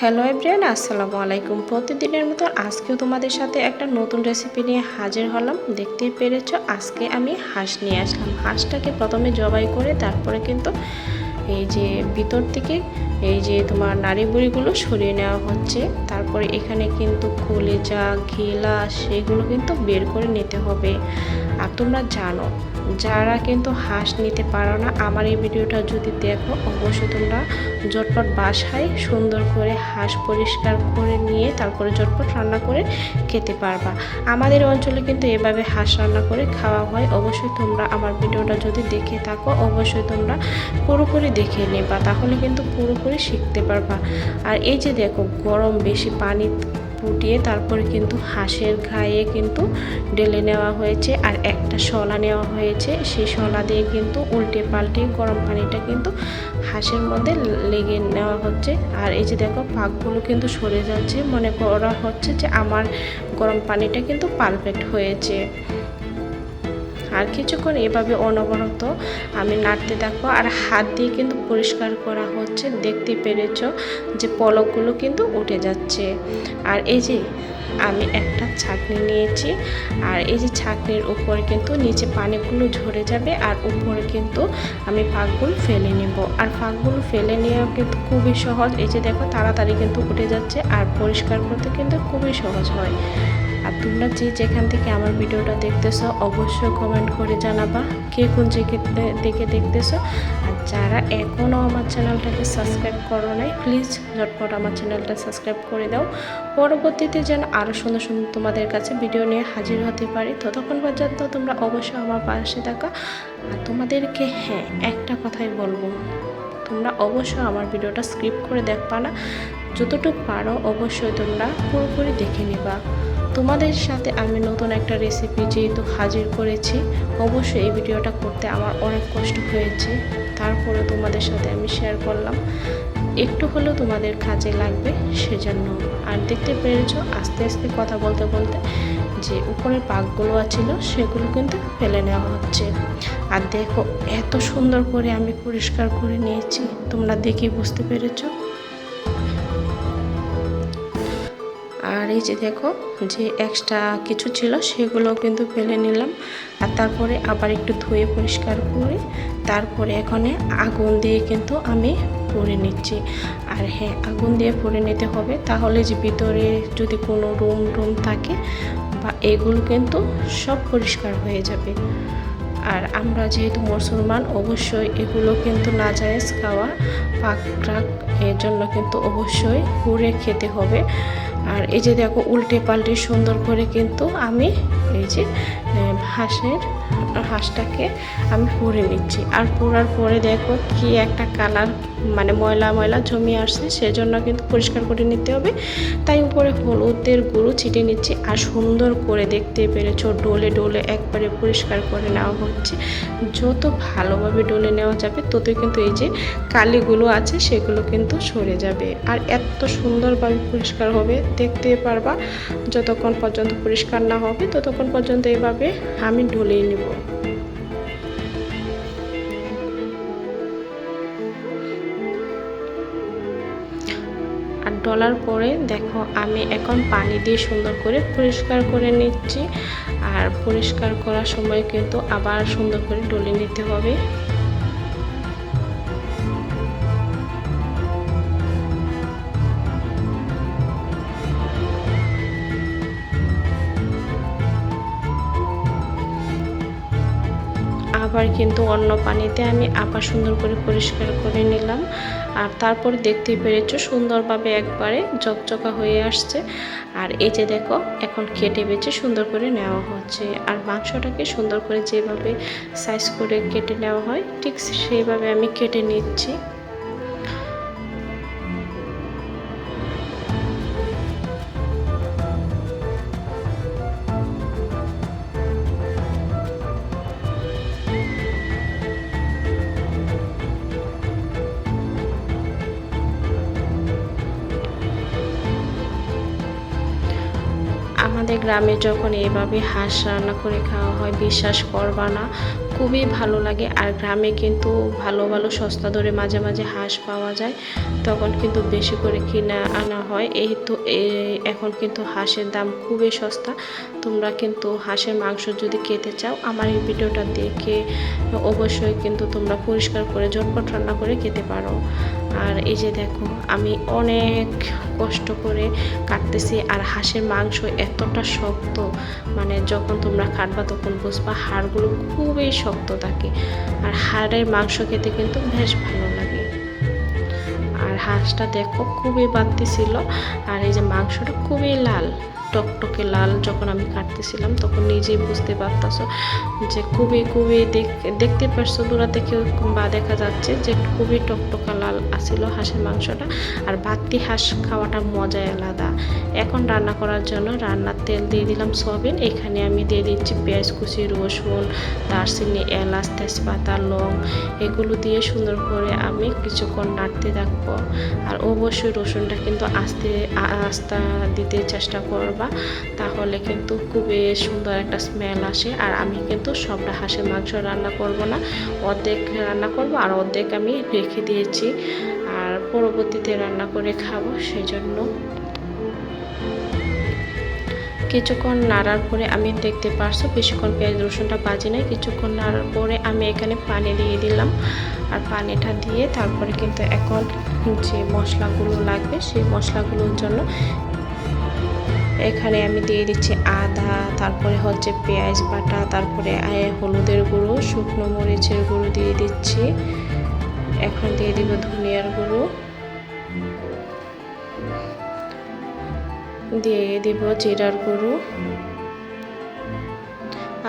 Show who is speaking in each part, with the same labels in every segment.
Speaker 1: Hello everyone আসসালামু আলাইকুম। প্রতিদিনের মতো আজকেও তোমাদের সাথে একটা নতুন রেসিপি নিয়ে হাজির হলাম। দেখতেই পেরেছ, আজকে আমি হাঁস নিয়ে আসলাম। হাঁসটাকে প্রথমে জবাই করে তারপরে কিন্তু এই যে ভিতর থেকে এই যে তোমার নাড়ি বুড়িগুলো সরিয়ে নেওয়া হচ্ছে, তারপরে এখানে কিন্তু কলেজা ঘিলা সেগুলো কিন্তু বের করে নিতে হবে। আর তোমরা জানো, যারা কিন্তু হাঁস নিতে পারো না, আমার এই ভিডিওটা যদি দেখো, অবশ্যই তোমরা জটপট বাসায় সুন্দর করে হাঁস পরিষ্কার করে নিয়ে তারপরে জটপট রান্না করে খেতে পারবা। আমাদের অঞ্চলে কিন্তু এভাবে হাঁস রান্না করে খাওয়া হয়। অবশ্যই তোমরা আমার ভিডিওটা যদি দেখে থাকো, অবশ্যই তোমরা পুরোপুরি দেখে নেবা। তাহলে কিন্তু পুরোপুরি শিখতে পারবা। আর এই যে দেখো, গরম বেশি পানি ফুটিয়ে তারপরে কিন্তু হাঁসের গায়ে কিন্তু ঢেলে নেওয়া হয়েছে আর একটা শলা নেওয়া হয়েছে। সেই শলা দিয়ে কিন্তু উল্টে পাল্টে গরম পানিটা কিন্তু হাঁসের মধ্যে লেগে নেওয়া হচ্ছে। আর এই যে দেখো পাকগুলো কিন্তু সরে যাচ্ছে। মনে করা হচ্ছে যে আমার গরম পানিটা কিন্তু পারফেক্ট হয়েছে। আর কিছুক্ষণ এভাবে অনবরত আমি নাড়তে থাকব। আর হাত দিয়ে কিন্তু পরিষ্কার করা হচ্ছে। দেখতে পেরেছ যে পলকগুলো কিন্তু উঠে যাচ্ছে। আর এই যে আমি একটা ছাকনি নিয়েছি। আর এই যে ছাকনির উপরে কিন্তু নিচে পানিগুলো ঝরে যাবে। আর উপরে কিন্তু আমি ফাঁকগুলো ফেলে নেব। আর ফাঁকগুলো ফেলে নেওয়া কিন্তু খুবই সহজ। এই যে দেখো, তাড়াতাড়ি কিন্তু উঠে যাচ্ছে। আর পরিষ্কার করতে কিন্তু খুবই সহজ হয়। আর তোমরা যে যেখান থেকে আমার ভিডিওটা দেখতেছো, অবশ্যই কমেন্ট করে জানাবা কে কোন জায়গা দেখে দেখতেছো। আর যারা এখনও আমার চ্যানেলটাকে সাবস্ক্রাইব করো নাই প্লিজ ঝটপট আমার চ্যানেলটা সাবস্ক্রাইব করে দাও। পরবর্তীতে যেন আরও সুন্দর সুন্দর তোমাদের কাছে ভিডিও নিয়ে হাজির হতে পারি, ততক্ষণ পর্যন্ত তোমরা অবশ্যই আমার পাশে থাকা। আর তোমাদেরকে হ্যাঁ একটা কথাই বলব। তোমরা অবশ্যই আমার ভিডিওটা স্ক্রিপ্ট করে দেখবা না। যতটুকু পারো অবশ্যই তোমরা পুরোপুরি দেখে নিবা। তোমাদের সাথে আমি নতুন একটা রেসিপি যেহেতু হাজির করেছি, অবশ্যই এই ভিডিওটা করতে আমার অনেক কষ্ট হয়েছে। তারপরে তোমাদের সাথে আমি শেয়ার করলাম। একটু হলেও তোমাদের কাজে লাগবে সেজন্য। আর দেখতে পেরেছ, আস্তে আস্তে কথা বলতে বলতে যে উপরের পাকগুলো আছিল সেগুলো কিন্তু ফেলে নেওয়া হচ্ছে। আর দেখো, এত সুন্দর করে আমি পরিষ্কার করে নিয়েছি। তোমরা দেখে বুঝতে পেরেছ? আর এই যে দেখো, যে এক্সট্রা কিছু ছিল সেগুলো কিন্তু ফেলে নিলাম। আর তারপরে আবার একটু ধুয়ে পরিষ্কার করে তারপরে এখানে আগুন দিয়ে কিন্তু আমি পরে নিচ্ছি। আর হ্যাঁ আগুন দিয়ে পরে নিতে হবে। তাহলে যে ভিতরে যদি কোনো রুম টুম থাকে বা এগুলো কিন্তু সব পরিষ্কার হয়ে যাবে। আর আমরা যেহেতু মুসলমান, অবশ্যই এগুলো কিন্তু না যায় খাওয়া পাক ট্রাক, এর জন্য কিন্তু অবশ্যই পুড়ে খেতে হবে। আর এই যে দেখো উল্টে পাল্টে সুন্দর করে কিন্তু আমি এই যে হাঁসের হাঁসটাকে আমি পুড়ে নিচ্ছি। আর পোড়ার পরে দেখো কি একটা কালার মানে ময়লা ময়লা জমি আসছে, সেজন্য কিন্তু পরিষ্কার করে নিতে হবে। তাই উপরে হলুদের গুঁড়ো ছিটে নিচ্ছি, আর সুন্দর করে দেখতে পেরেছ, ডোলে ডোলে একবারে পরিষ্কার করে নেওয়া হচ্ছে। যত ভালোভাবে ডোলে নেওয়া যাবে, ততই কিন্তু এই যে কালিগুলো আছে, সেগুলো কিন্তু সরে যাবে। আর এত সুন্দরভাবে পরিষ্কার হবে, দেখতে পারবা, যতক্ষণ পর্যন্ত পরিষ্কার না হবে, ততক্ষণ পর্যন্ত এভাবে আমি ডলিয়ে নেব। আর ডলার পরে দেখো, আমি এখন পানি দিয়ে সুন্দর করে পরিষ্কার করে নিচ্ছি। আর পরিষ্কার করার সময় কিন্তু আবার সুন্দর করে ডলে নিতে হবে। আবার কিন্তু অন্য পানিতে আমি আবার সুন্দর করে পরিষ্কার করে নিলাম। আর তারপর দেখতে পেরেছ সুন্দরভাবে একবারে চকচকা হয়ে আসছে। আর এই যে দেখো, এখন কেটে বেছে সুন্দর করে নেওয়া হচ্ছে। আর মাংসটাকে সুন্দর করে যেভাবে সাইজ করে কেটে নেওয়া হয়, ঠিক সেইভাবে আমি কেটে নিচ্ছি। আমাদের গ্রামে যখন এভাবে হাঁস রান্না করে খাওয়া হয়, বিশ্বাস করবা না। খুবই ভালো লাগে। আর গ্রামে কিন্তু ভালো ভালো সস্তা দরে মাঝে মাঝে হাঁস পাওয়া যায়। তখন কিন্তু বেশি করে কিনা আনা হয়। এই তো এখন কিন্তু হাঁসের দাম খুবই সস্তা। তোমরা কিন্তু হাঁসের মাংস যদি খেতে চাও, আমার এই ভিডিওটা দেখে অবশ্যই কিন্তু তোমরা পরিষ্কার করে, ঝটপট রান্না করে খেতে পারো। আর এই যে দেখো, আমি অনেক কষ্ট করে কাটতেছি আর হাঁসের মাংস এতটা শক্ত মানে যখন তোমরা কাটবা তখন বুঝবা হাড়গুলো খুবই শক্ত থাকে। আর হাড়ের মাংস খেতে কিন্তু বেশ ভালো লাগে। আর হাঁসটা দেখো খুবই বাড়তি ছিল, আর এই যে মাংসটা খুবই লাল। টকটকে লাল যখন আমি কাটতেছিলাম, তখন নিজেই বুঝতে পারতাছো যে খুবই খুবই দেখ- দেখতে পারছ দূরা থেকে বা দেখা যাচ্ছে যে খুবই টকটকা লাল আসিল হাঁসের মাংসটা। আর বাড়তি হাঁস খাওয়াটা মজাই আলাদা। এখন রান্না করার জন্য রান্নার তেল দিয়ে দিলাম সয়াবিন। এখানে আমি দিয়ে দিচ্ছি পেঁয়াজ কুচি, রসুন, দারচিনি, এলাচ, তেজপাতা, লং। এগুলো দিয়ে সুন্দর করে আমি কিছুক্ষণ নাড়তে থাকব। আর অবশ্যই রসুনটা কিন্তু আস্তে আস্তা দিতে চেষ্টা করবা। তাহলে কিন্তু খুবই সুন্দর একটা স্মেল আসে। আর আমি কিন্তু সবটা হাঁসের মাংস রান্না করব না। অর্ধেক রান্না করব আর অর্ধেক আমি রেখে দিয়েছি। আর পরবর্তীতে রান্না করে খাব সেই জন্য কিছুক্ষণ নাড়ার পরে আমি দেখতে পারছ, বেশিক্ষণ পেঁয়াজ রসুনটা বাজি নাই। কিছুক্ষণ নাড়ার পরে আমি এখানে পানি দিয়ে দিলাম। আর পানিটা দিয়ে তারপরে কিন্তু এখন যে মশলাগুলো লাগবে, সেই মশলাগুলোর জন্য এখানে আমি দিয়ে দিচ্ছি আদা, তারপরে হচ্ছে পেঁয়াজ বাটা, তারপরে হলুদের গুঁড়ো, শুকনো মরিচের গুঁড়ো দিয়ে দিচ্ছি। এখন দিয়ে দিব ধনিয়ার গুঁড়ো। দিয়ে দিব জিরার গুঁড়ো।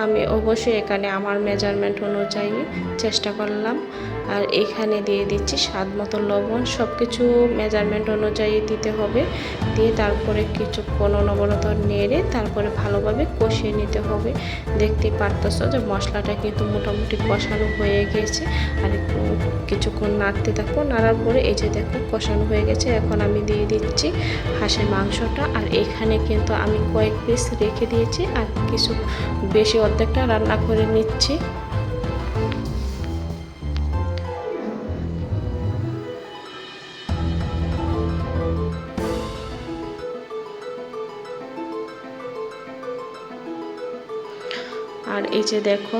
Speaker 1: আমি অবশ্যই এখানে আমার মেজারমেন্ট অনুযায়ী চেষ্টা করলাম। আর এখানে দিয়ে দিচ্ছি স্বাদ মতো লবণ। সব কিছু মেজারমেন্ট অনুযায়ী দিতে হবে। দিয়ে তারপরে কিছুক্ষণ অনবরত নেড়ে তারপরে ভালোভাবে কষিয়ে নিতে হবে। দেখতে পারতেছো যে মশলাটা কিন্তু মোটামুটি কষানো হয়ে গেছে। আর একটু কিছুক্ষণ নাড়তে থাকব। নাড়ার পরে এই যে দেখো কষানো হয়ে গেছে। এখন আমি দিয়ে দিচ্ছি হাঁসের মাংসটা। আর এখানে কিন্তু আমি কয়েক পিস রেখে দিয়েছি। আর কিছু বেশি অর্ধেকটা রান্না করে নিচ্ছি। আর এই যে দেখো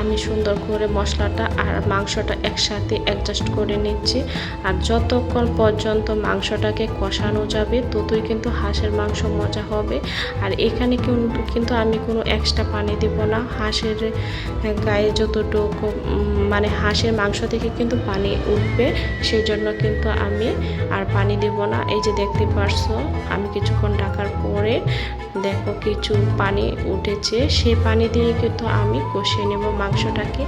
Speaker 1: আমি সুন্দর করে মশলাটা আর মাংসটা একসাথে অ্যাডজাস্ট করে নিচ্ছি। আর যতক্ষণ পর্যন্ত মাংসটাকে কষানো যাবে, ততই কিন্তু হাঁসের মাংস মজা হবে। আর এখানে কিন্তু কিন্তু আমি কোনো এক্সট্রা পানি দেব না। হাঁসের গায়ে যতটুকু মানে হাঁসের মাংস থেকে কিন্তু পানি উঠবে সেই জন্য কিন্তু আমি আর পানি দেব না। এই যে দেখতে পারছ, আমি কিছুক্ষণ ঢাকার পরে দেখো কিছু পানি উঠেছে। সেই পানি দিয়ে কিন্তু আমি কষিয়ে নেব। মাংসটাকে।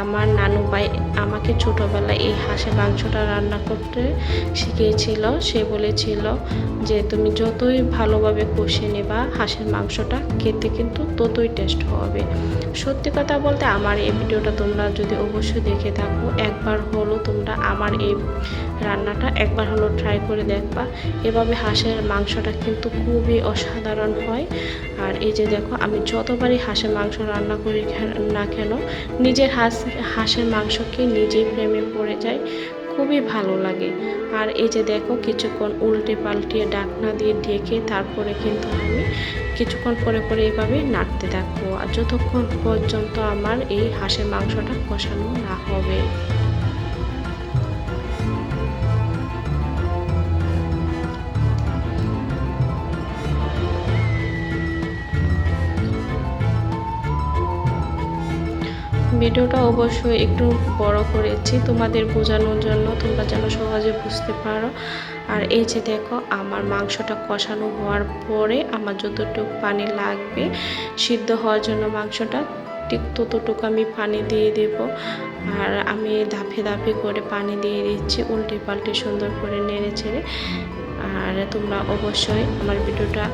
Speaker 1: আমার নানু ভাই আমাকে ছোটোবেলায় এই হাঁসের মাংসটা রান্না করতে শিখিয়েছিল। সে বলেছিল যে, তুমি যতই ভালোভাবে কষে নেবা, হাঁসের মাংসটা খেতে কিন্তু ততই টেস্ট হবে। সত্যি কথা বলতে আমার এই ভিডিওটা তোমরা যদি অবশ্যই দেখে থাকো, একবার হলো তোমরা আমার এই রান্নাটা একবার হলো ট্রাই করে দেখবা। এভাবে হাঁসের মাংসটা কিন্তু খুবই অসাধারণ হয়। আর এই যে দেখো, আমি যতবারই হাঁসের মাংস রান্না করি না কেন নিজের হাঁস, হাঁসের মাংসকে নিজেই প্রেমে পড়ে যায়, খুবই ভালো লাগে। আর এই যে দেখো, কিছুক্ষণ উল্টে পাল্টিয়ে ডাকনা দিয়ে ঢেকে তারপরে কিন্তু আমি কিছুক্ষণ পরে পরে এইভাবে নাড়তে থাকব। আর যতক্ষণ পর্যন্ত আমার এই হাঁসের মাংসটা কষানো না হবে। ভিডিওটা অবশ্যই একটু বড় করেছি তোমাদের বোঝানোর জন্য, তোমরা যেন সহজে বুঝতে পারো। আর এই যে দেখো, আমার মাংসটা কষানো হওয়ার পরে আমার যতটুকু পানি লাগবে, সিদ্ধ হওয়ার জন্য মাংসটা ঠিক ততটুকু আমি পানি দিয়ে দেব। আর আমি ধাপে ধাপে করে পানি দিয়ে দিচ্ছি, উল্টে পাল্টে সুন্দর করে নেড়ে ছেড়ে আর তোমরা অবশ্যই আমার ভিডিওটা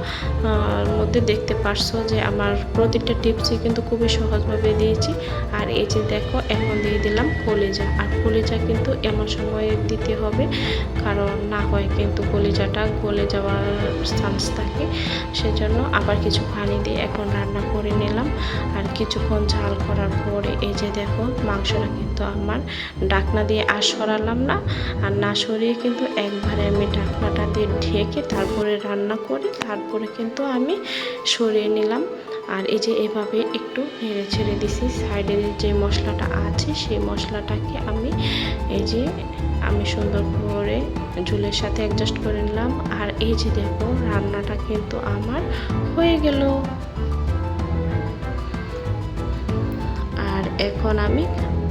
Speaker 1: মধ্যে দেখতে পারছ যে আমার প্রতিটা টিপসই কিন্তু খুবই সহজভাবে দিয়েছি। আর এই যে দেখো, এখন দিয়ে দিলাম কলিজা। আর কলিজা কিন্তু এমন সময় দিতে হবে, কারণ না হয় কিন্তু কলিজাটা গলে যাওয়ার চান্স থাকে। সেজন্য আবার কিছু পানি দিয়ে এখন রান্না করে নিলাম। আর কিছুক্ষণ ঝাল করার পরে এই যে দেখো, মাংসটা কিন্তু আমার ডাকনা দিয়ে আর সরালাম না। আর না সরিয়ে কিন্তু একবারে আমি ঢাকনাটা দিয়ে ঢেকে তারপরে রান্না করি, তারপরে কিন্তু আমি সরিয়ে নিলাম। আর এই যে এভাবে একটু নেড়ে ছেড়ে দিছি সাইডের যে মশলাটা আছে, সেই মশলাটাকে আমি এই যে আমি সুন্দর করে ঝুলের সাথে অ্যাডজাস্ট করে নিলাম। আর এই যে দেখো, রান্নাটা কিন্তু আমার হয়ে গেল। আর এখন আমি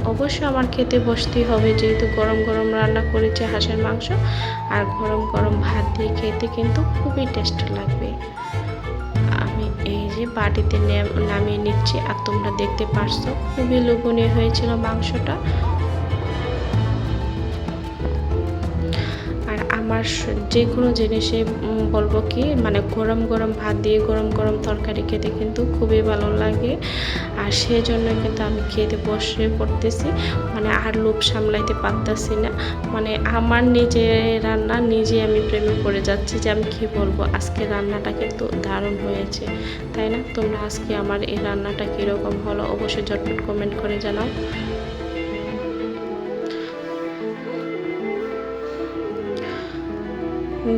Speaker 1: অবশ্যই আমার খেতে বসতেই হবে, যেহেতু গরম গরম রান্না করেছে হাঁসের মাংস আর গরম গরম ভাত দিয়ে খেতে কিন্তু খুবই টেস্ট লাগবে। আমি এই যে বাটিতে নামিয়ে নিচ্ছি আর তোমরা দেখতে পারছ, খুবই লোভনীয় হয়েছিল মাংসটা। আমার যে কোনো জিনিসে বলব কি মানে গরম গরম ভাত দিয়ে গরম গরম তরকারি খেতে কিন্তু খুবই ভালো লাগে। আর সেই জন্য কিন্তু আমি খেতে বসে পড়তেছি মানে আর লোভ সামলাইতে পারতেছি না। মানে আমার নিজে রান্না নিজে আমি প্রেমে পড়ে যাচ্ছি যে আমি কী বলব, আজকে রান্নাটা কিন্তু দারুণ হয়েছে, তাই না? তোমরা আজকে আমার এই রান্নাটা কীরকম হলো অবশ্যই ঝটপট কমেন্ট করে জানাও।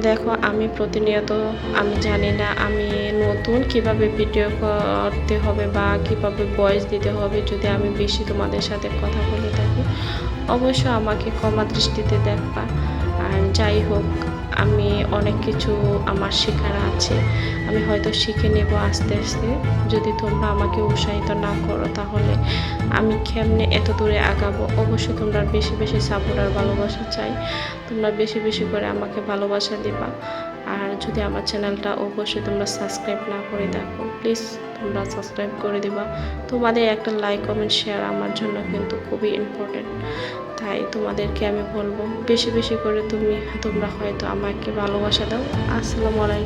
Speaker 1: দেখো, আমি প্রতিনিয়ত, আমি জানি না আমি নতুন কীভাবে ভিডিও করতে হবে বা কীভাবে ভয়েস দিতে হবে যদি আমি বেশি তোমাদের সাথে কথা বলে থাকি। অবশ্য আমাকে ক্ষমা দৃষ্টিতে দেখবা। আর যাই হোক আমি অনেক কিছু আমার শেখার আছে। আমি হয়তো শিখে নেব আস্তে আস্তে। যদি তোমরা আমাকে উৎসাহিত না করো তাহলে আমি কেমনে এত দূরে আগাবো? অবশ্যই তোমরা বেশি বেশি সাপোর্ট আর ভালোবাসা চাই। তোমরা বেশি বেশি করে আমাকে ভালোবাসা দিবা। আর যদি আমার চ্যানেলটা অবশ্যই তোমরা সাবস্ক্রাইব না করে দেখো প্লিজ তোমরা সাবস্ক্রাইব করে দিবা। তোমাদের একটা লাইক কমেন্ট শেয়ার আমার জন্য কিন্তু খুবই ইম্পর্টেন্ট তাই তোমাদেরকে আমি বলব, বেশি বেশি করে তুমি, তোমরা হয়তো আমাকে ভালোবাসা দাও। আসসালামু আলাইকুম।